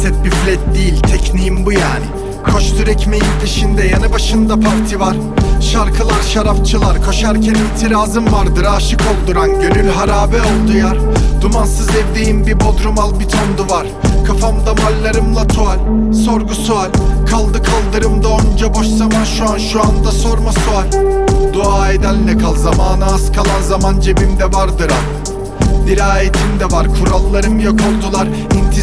Kaset bir flat değil tekniğim bu yani. Koştur ekmeğin peşinde yanı başında parti var. Şarkılar şarapçılar koşarken itirazım vardır Aşık olduran gönül harabe oldu yar. Dumansız evdeyim bir bodrum al bir ton duvar. Kafamda mallarımla tuval sorgu sual. Kaldı kaldırımda onca boş zaman şu an şu anda sorma sual. Dua edenle kal zamanı az kalan zaman cebimde vardır al Dirayetim de var kurallarım yok oldular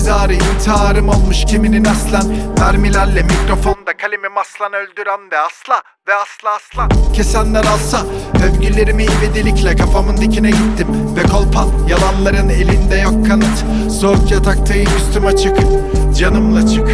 İntizarı intiharım olmuş kiminin aslan? Mermilerle mikrofonda kalemim aslan öldüren de asla ve asla asla. Kesenler alsa övgülerimi ivedilikle kafamın dikine gittim. Ve kolpan yalanların elinde yok kanıt. Soğuk yataktayım üstüm açık canımla çık.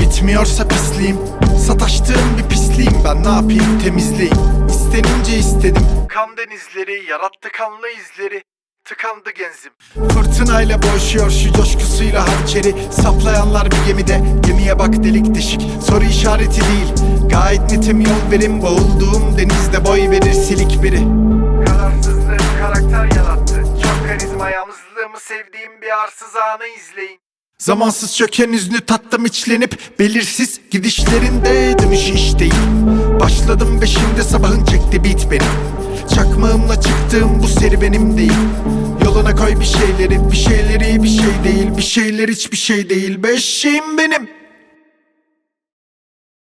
Bitmiyorsa pisliğim Sataştığım bir pisliğim ben. Ne yapayım? Temizleyeyim İstenince istedim. Kan denizleri yarattı kanlı izleri Tıkandı genzim. Fırtınayla boğuşuyor şu coşkusuyla hançeri Saplayanlar bir gemide Gemiye bak delik deşik. Soru işareti değil Gayet netim yol verin Boğulduğum denizde boy verir silik biri. Kararsızlığım karakter yarattı. Çok karizma yalnızlığımı sevdiğim bir arsız anı izleyin. Zamansız çöken hüznü tattım içlenip Belirsiz gidişlerinde dönüş iş Başladım ve şimdi sabahın çekti beat benim Çakmağımla çıktığım bu serüvenim değil. Yoluna koy bir şeyleri Bir şeyleri bir şey değil. Bir şeyler hiçbir şey değil. Beşiğim benim